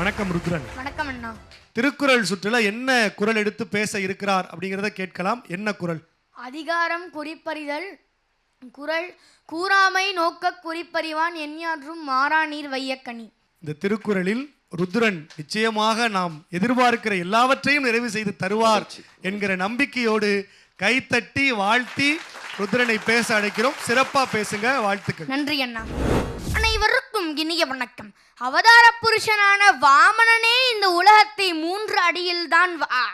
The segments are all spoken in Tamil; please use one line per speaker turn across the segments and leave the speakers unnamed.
வணக்கம் ருத்ரன்.
வணக்கம் அண்ணா.
திருக்குறள் சுற்றுல என்ன குறள் எடுத்து பேச இருக்கிறார் அப்படிங்கிறத கேட்கலாம். என்ன குறள்
அதிகாரம் குறிப்பறிதல். குரல் கூறாமை நோக்க குறிப்பறிவான் எஞ்ஞான்றும் மாறா நீர் வையக்கனி.
இந்த திருக்குறளில் ருத்ரன் நிச்சயமாக நாம் எதிர்பார்க்கிற எல்லாவற்றையும் நிறைவு செய்து தருவார் என்கிற நம்பிக்கையோடு கைத்தட்டி வாழ்த்தி ருத்ரனை பேச அழைக்கிறோம். சிறப்பா பேசுங்க. வாழ்த்துக்கள்.
நன்றி அண்ணா. அனைவருக்கும் இனிய வணக்கம். அவதார புருஷனான வாமனனே இந்த உலகத்தை மூன்று அடியில் தான்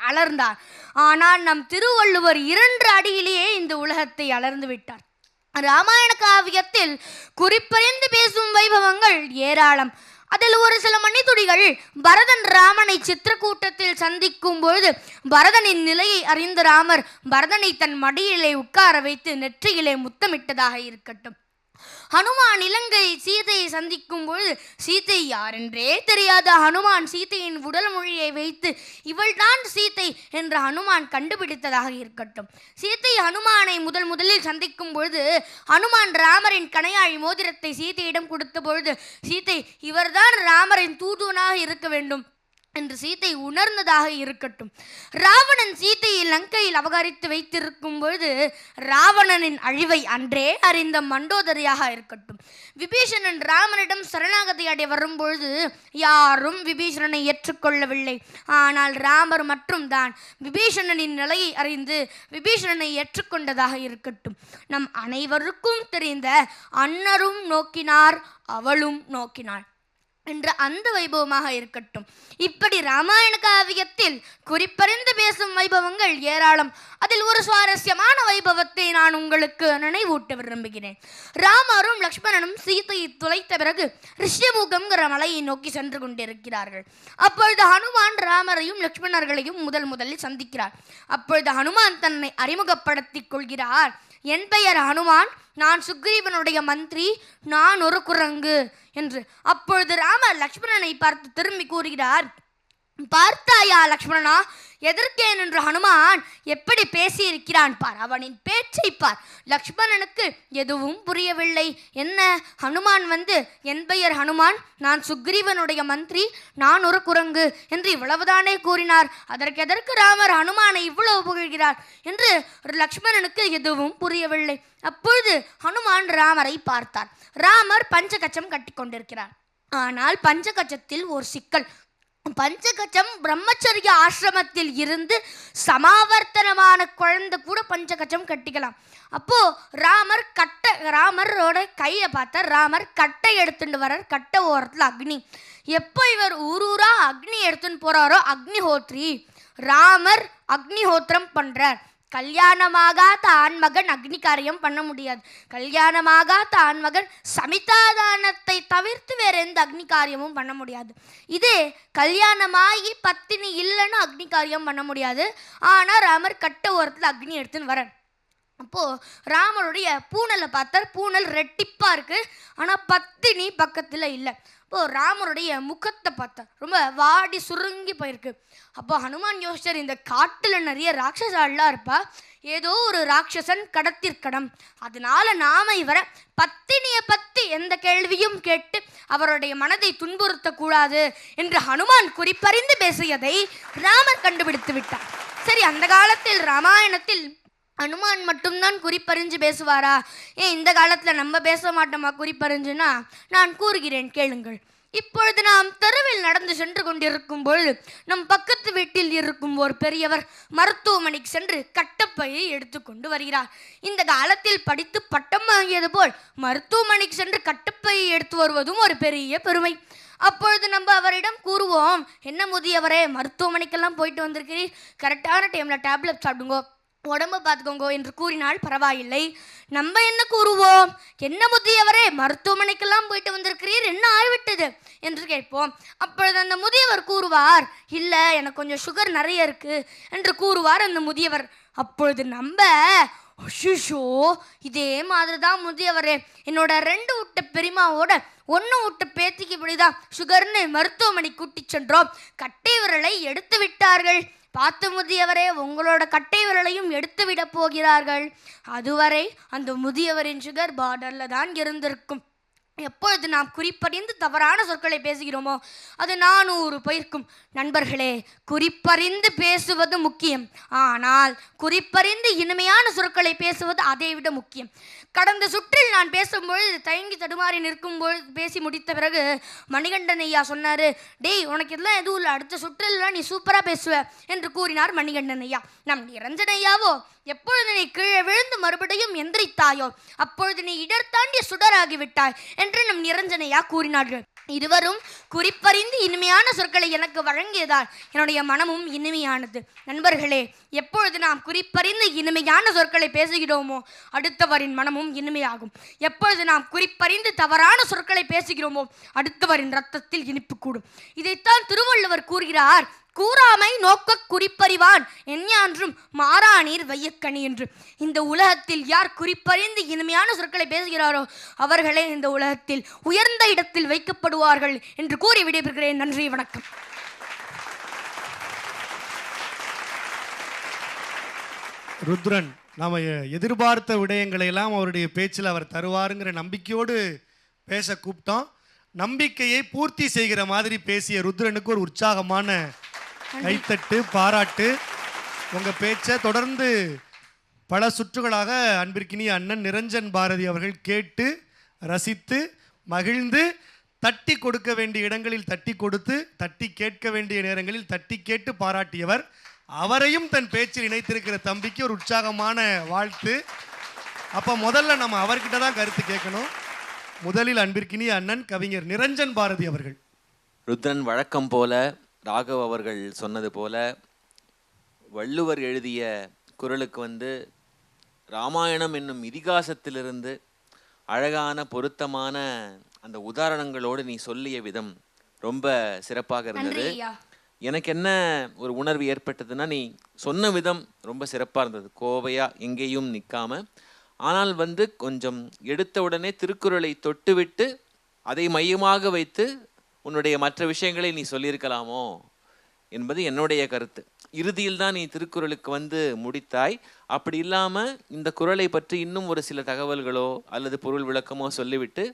அலர்ந்தார். ஆனால் நம் திருவள்ளுவர் இரண்டு அடியிலேயே இந்த உலகத்தை அலர்ந்து விட்டார். ராமாயண காவியத்தில் குறிப்பறிந்து பேசும் வைபவங்கள் ஏராளம். அதில் ஒரு சில மணித்துடிகள் பரதன் ராமனை சித்திரக்கூட்டத்தில் சந்திக்கும் பொழுது பரதனின் நிலையை அறிந்த ராமர் பரதனை தன் மடியிலே உட்கார வைத்து நெற்றியிலே முத்தமிட்டதாக இருக்கட்டும். ஹனுமான் இலங்கை சீதையை சந்திக்கும் பொழுது சீதை யாரென்றே தெரியாத. ஹனுமான் சீதையின் உடல் மொழியை வைத்து இவள்தான் சீதை என்று ஹனுமான் கண்டுபிடித்ததாக இருக்கட்டும். சீதை ஹனுமானை முதல் முதலில் சந்திக்கும் பொழுது ஹனுமான் ராமரின் கணையாழி மோதிரத்தை சீதையிடம் கொடுத்த பொழுது சீதை இவர்தான் ராமரின் தூதுவனாக இருக்க வேண்டும். என்று சீதை உணர்ந்ததாக இருக்கட்டும். ராவணன் சீத்தையை லங்கையில் அபகரித்து வைத்திருக்கும் பொழுது ராவணனின் அழிவை அன்றே அறிந்த மண்டோதரியாக இருக்கட்டும். விபீஷணன் ராமனிடம் சரணாகதி அடைய வரும்பொழுது யாரும் விபீஷணனை ஏற்றுக்கொள்ளவில்லை. ஆனால் ராமர் மட்டும் தான் விபீஷணனின் நிலையை அறிந்து விபீஷணனை ஏற்றுக்கொண்டதாக இருக்கட்டும். நம் அனைவருக்கும் தெரிந்த அன்னரும் நோக்கினார் அவளும் நோக்கினாள். என்ற அந்த வைபவமாக இருக்கட்டும். இப்படி ராமாயண காவியத்தில் குறிப்பறிந்து பேசும் வைபவங்கள் ஏராளம். அதில் ஒரு சுவாரஸ்யமான வைபவத்தை நான் உங்களுக்கு நினைவூட்ட விரும்புகிறேன். ராமரும் லக்ஷ்மணனும் சீதையை துளைத்த பிறகு ரிஷிமுகம்ங்கிற மலையை நோக்கி சென்று கொண்டிருக்கிறார்கள். அப்பொழுது ஹனுமான் ராமரையும் லக்ஷ்மணர்களையும் முதல் முதலில் சந்திக்கிறார். அப்பொழுது ஹனுமான் தன்னை அறிமுகப்படுத்திக் கொள்கிறார். என் பெயர் ஹனுமான். நான் சுக்ரீவனுடைய மந்திரி. நான் ஒரு குரங்கு என்று. அப்பொழுது ராமர் லக்ஷ்மணனை பார்த்து திரும்பி கூறுகிறார். பார்த்தாயா லக்ஷ்மணனா? எதற்கேன் என்று ஹனுமான் எப்படி பேசியிருக்கிறான் பார். அவனின் பேச்சை பார். லக்ஷ்மணனுக்கு எதுவும் புரியவில்லை. என்ன? ஹனுமான் வந்து என் பெயர் ஹனுமான். நான் சுக்ரீவனுடைய மந்திரி. நான் ஒரு குரங்கு என்று இவ்வளவுதானே கூறினார். அதற்கு எதற்கு ராமர் ஹனுமானை இவ்வளவு புகழ்கிறார் என்று லக்ஷ்மணனுக்கு எதுவும் புரியவில்லை. அப்பொழுது ஹனுமான் ராமரை பார்த்தார். ராமர் பஞ்சகச்சம் கட்டி கொண்டிருக்கிறார் ஆனால் பஞ்சகச்சத்தில் ஒரு சிக்கல். பஞ்சகச்சம் பிரம்மச்சரிய ஆசிரமத்தில் இருந்து சமாவர்த்தனமான குழந்தை கூட பஞ்சகச்சம் கட்டிக்கலாம். அப்போ ராமர் கட்டை ராமரோட கையை பார்த்தா ராமர் கட்டை எடுத்துட்டு வர்றார். கட்டை ஓரத்தில் அக்னி. எப்போ இவர் ஊர் ஊரா அக்னி எடுத்துன்னு போறாரோ அக்னிஹோத்ரி ராமர் அக்னிஹோத்திரம் பண்றார். கல்யாணமாகாத ஆண்மகன் அக்னி காரியம் பண்ண முடியாது. கல்யாணமாகாத ஆண்மகன் சமிதாதானத்தை தவிர்த்து வேற எந்த அக்னி காரியமும் பண்ண முடியாது. இதே கல்யாணமாகி பத்தினி இல்லைன்னு அக்னி காரியம் பண்ண முடியாது. ஆனால் ராமர் கட்ட ஓரத்தில் அக்னி எடுத்துன்னு வரேன் அப்போது ராமருடைய பூனலை பார்த்தார் பூனல் ரெட்டிப்பாக இருக்குது ஆனால் பத்தினி பக்கத்தில் இல்லை. அப்போது ராமருடைய முகத்தை பார்த்தார் ரொம்ப வாடி சுருங்கி போயிருக்கு. அப்போ ஹனுமான் யோசிச்சர் இந்த காட்டில் நிறைய ராட்சசாலாம் இருப்பா. ஏதோ ஒரு ராட்சசன் கடத்திற்கடம் அதனால நாம இவரை பத்தினியை பற்றி எந்த கேள்வியும் கேட்டு அவருடைய மனதை துன்புறுத்தக்கூடாது என்று ஹனுமான் குறிப்பறிந்து பேசியதை ராமர் கண்டுபிடித்து விட்டார். சரி அந்த காலத்தில் ராமாயணத்தில் அனுமான் மட்டும்தான் குறிப்பறிஞ்சு பேசுவாரா? ஏன் இந்த காலத்தில் நம்ம பேச மாட்டோமா குறிப்பறிஞ்சுன்னா? நான் கூறுகிறேன் கேளுங்கள். இப்பொழுது நாம் தெருவில் நடந்து சென்று கொண்டிருக்கும் பொழுது நம் பக்கத்து வீட்டில் இருக்கும் ஒரு பெரியவர் மருத்துவமனைக்கு சென்று கட்டப்பையை எடுத்துக்கொண்டு வருகிறார். இந்த காலத்தில் படித்து பட்டம் வாங்கியது போல் மருத்துவமனைக்கு சென்று கட்டப்பையை எடுத்து வருவதும் ஒரு பெரிய பெருமை. அப்பொழுது நம்ம அவரிடம் கூறுவோம் என்ன முதியவரே மருத்துவமனைக்கெல்லாம் போயிட்டு வந்திருக்கிறீர்? கரெக்டான டைமில் டேப்லெட் சாப்பிடுங்கோ. உடம்பு பார்த்துக்கோங்க என்று கூறினால் பரவாயில்லை. நம்ம என்ன கூறுவோம்? என்ன முதியவரே மருத்துவமனைக்கெல்லாம் போயிட்டு வந்திருக்கிறீர் என்ன ஆய்விட்டது என்று கேட்போம். அப்பொழுது அந்த முதியவர் கூறுவார் இல்லை எனக்கு கொஞ்சம் சுகர் நிறைய இருக்கு என்று கூறுவார் அந்த முதியவர். அப்பொழுது நம்ம அஷிஷோ இதே மாதிரி தான் முதியவரே என்னோட ரெண்டு விட்ட பெரியமாவோட ஒன்று விட்ட பேத்திக்கு இப்படிதான் சுகர்னு மருத்துவமனை கூட்டி சென்றோம். கட்டை விரலை எடுத்து விட்டார்கள் பார்த்து முதியவரே உங்களோட கட்டை விரலையும் எடுத்து விட போகிறார்கள். அதுவரை அந்த முதியவரின் சுகர் பார்டரில் தான் இருந்திருக்கும். எப்பொழுது நாம் குறிப்பறிந்து தவறான சொற்களை பேசுகிறோமோ அது நானூறு பயிர்க்கும் நண்பர்களே குறிப்பறிந்து பேசுவது முக்கியம். ஆனால் குறிப்பறிந்து இனிமையான சொற்களை பேசுவது அதை விட முக்கியம். கடந்த சுற்றில் நான் பேசும்பொழுது தயங்கி தடுமாறி நிற்கும் பொழுது பேசி முடித்த பிறகு மணிகண்டன் ஐயா சொன்னாரு டேய் உனக்கு இதெல்லாம் எதுவும் இல்லை. அடுத்த சுற்றில்லாம் நீ சூப்பரா பேசுவ என்று கூறினார் மணிகண்டன் ஐயா. நம் நிரஞ்சன் ஐயாவோ எப்பொழுது நீ கீழே விழுந்து மறுபடியும் எந்திரித்தாயோ அப்பொழுது நீ இடர் தாண்டிய சுடராகிவிட்டாய் என்று நம் நிரஞ்சனையா கூறினார்கள். இருவரும் குறிப்பறிந்து இனிமையான சொற்களை எனக்கு வழங்கியதால் என்னுடைய மனமும் இனிமையானது. நண்பர்களே எப்பொழுது நாம் குறிப்பறிந்து இனிமையான சொற்களை பேசுகிறோமோ அடுத்தவரின் மனமும் இனிமையாகும். எப்பொழுது நாம் குறிப்பறிந்து தவறான சொற்களை பேசுகிறோமோ அடுத்தவரின் ரத்தத்தில் இனிப்பு கூடும். இதைத்தான் திருவள்ளுவர் கூறுகிறார். கூறாமை நோக்க குறிப்பறிவான். எஞ்ஞான்றும் மாறானீர் வையக்கணி என்று. இந்த உலகத்தில் யார் குறிப்பறிந்து இனிமையான சொற்களை பேசுகிறாரோ அவர்களே இந்த உலகத்தில் உயர்ந்த இடத்தில் வைக்கப்படுவார்கள் என்று கூறி விடைபெறுகிறேன். நன்றி வணக்கம்.
ருத்ரன் நாம் எதிர்பார்த்த விடயங்களை எல்லாம் அவருடைய பேச்சில் அவர் தருவாருங்கிற நம்பிக்கையோடு பேச கூப்பிட்டோம். நம்பிக்கையை பூர்த்தி செய்கிற மாதிரி பேசிய ருத்ரனுக்கு ஒரு உற்சாகமான கைத்தட்டு பாராட்டு. உங்க பேச்சை தொடர்ந்து பல சுற்றுகளாக அன்பிற்கினிய அண்ணன் நிரஞ்சன் பாரதி அவர்கள் கேட்டு ரசித்து மகிழ்ந்து தட்டி கொடுக்க வேண்டிய இடங்களில் தட்டி கொடுத்து தட்டி கேட்க வேண்டிய நேரங்களில் தட்டி கேட்டு பாராட்டியவர். அவரையும் தன் பேச்சில் இணைத்திருக்கிற தம்பிக்கு ஒரு உற்சாகமான வாழ்த்து. அப்போ முதல்ல நம்ம அவர்கிட்ட தான் கருத்து கேட்கணும். முதலில் அன்பிற்கினிய அண்ணன் கவிஞர் நிரஞ்சன் பாரதி அவர்கள்.
ருத்ரன் வழக்கம் போல ராகவ் அவர்கள் சொன்னது போல வள்ளுவர் எழுதிய குறளுக்கு வந்து ராமாயணம் என்னும் இதிகாசத்திலிருந்து அழகான பொருத்தமான அந்த உதாரணங்களோடு நீ சொல்லிய விதம் ரொம்ப சிறப்பாக இருந்தது. எனக்கு என்ன ஒரு உணர்வு ஏற்பட்டதுன்னா நீ சொன்ன விதம் ரொம்ப சிறப்பாக இருந்தது. கோவையா எங்கேயும் நிற்காம ஆனால் வந்து கொஞ்சம் எடுத்த உடனே திருக்குறளை தொட்டுவிட்டு அதை மையமாக வைத்து உன்னுடைய மற்ற விஷயங்களை நீ சொல்லியிருக்கலாமோ என்பது என்னுடைய கருத்து. இறுதியில் தான் நீ திருக்குறளுக்கு வந்து முடித்தாய். அப்படி இல்லாமல் இந்த குறளை பற்றி இன்னும் ஒரு சில தகவல்களோ அல்லது பொருள் விளக்கமோ சொல்லிவிட்டு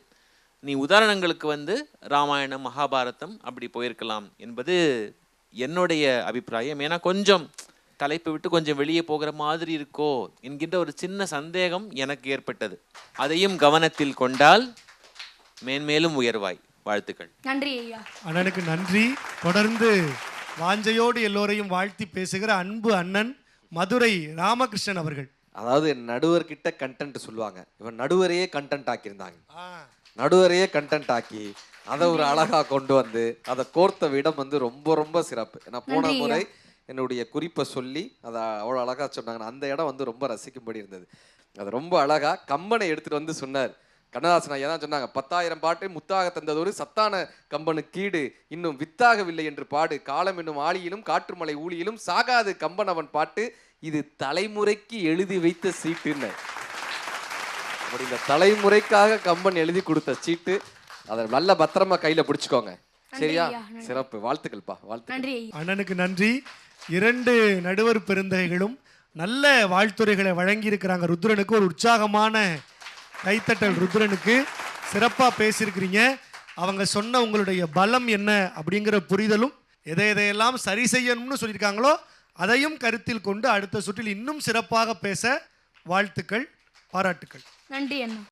நீ உதாரணங்களுக்கு வந்து ராமாயணம் மகாபாரதம் அப்படி போயிருக்கலாம் என்பது என்னுடைய அபிப்பிராயம். ஏன்னா கொஞ்சம் தலைப்பு விட்டு கொஞ்சம் வெளியே போகிற மாதிரி இருக்கோ என்கின்ற ஒரு சின்ன சந்தேகம் எனக்கு ஏற்பட்டது. அதையும் கவனத்தில் கொண்டால் மேன்மேலும் உயர்வாய். வாழ்த்துக்கள்.
நன்றி ஐயா.
அண்ணனுக்கு நன்றி. தொடர்ந்து வாஞ்சையோடு எல்லோரையும் வாழ்த்தி பேசுகிற அன்பு அண்ணன் மதுரை ராமகிருஷ்ணன் அவர்கள்.
அதாவது நடுவர்கிட்ட கண்டென்ட் சொல்லுவாங்க. இவன் நடுவரையே கண்டென்ட் ஆக்கியிருந்தாங்க. நடுவரையே கண்டென்ட் ஆக்கி அதை ஒரு அழகா கொண்டு வந்து அதை கோர்த்த விடம் வந்து ரொம்ப ரொம்ப சிறப்பு. ஏன்னா போன. முறை என்னுடைய குறிப்பை சொல்லி அதை அவ்வளோ அழகா சொன்னாங்க. அந்த இடம் வந்து ரொம்ப ரசிக்கும்படி இருந்தது. அது ரொம்ப அழகா கம்பனை எடுத்துட்டு வந்து சொன்னார். கண்ணதாசன் ஐயா தான் சொன்னாங்க பத்தாயிரம் பாட்டை முத்தாக தந்ததொரு சத்தான கம்பனு கீடு இன்னும் வித்தாகவில்லை என்று பாடு. காலம் என்னும் ஆளியிலும் காற்றுமலை ஊழியிலும் சாகாது கம்பன் அவன் பாட்டு. இது தலைமுறைக்கு எழுதி வைத்த சீட்டுன்னு. அப்படி இந்த தலைமுறைக்காக கம்பன் எழுதி கொடுத்த சீட்டு அதை நல்ல பத்திரமா கையில பிடிச்சுக்கோங்க. சரியா. சிறப்பு. வாழ்த்துக்கள்ப்பா வாழ்த்து
அண்ணனுக்கு நன்றி. இரண்டு நடுவர் பெருந்தகைகளும் நல்ல வாழ்த்துரைகளை வழங்கியிருக்கிறாங்க. ருத்ரனுக்கு ஒரு உற்சாகமான கைத்தட்டல் ருத்ரனுக்கு சிறப்பாக பேசியிருக்கிறீங்க. அவங்க சொன்ன உங்களுடைய பலம் என்ன அப்படிங்கிற புரிதலும் எதை எதையெல்லாம் சரி செய்யணும்னு சொல்லியிருக்காங்களோ அதையும் கருத்தில் கொண்டு அடுத்த சுற்றில் இன்னும் சிறப்பாக பேச வாழ்த்துக்கள் பாராட்டுக்கள்.
நன்றி அண்ணா.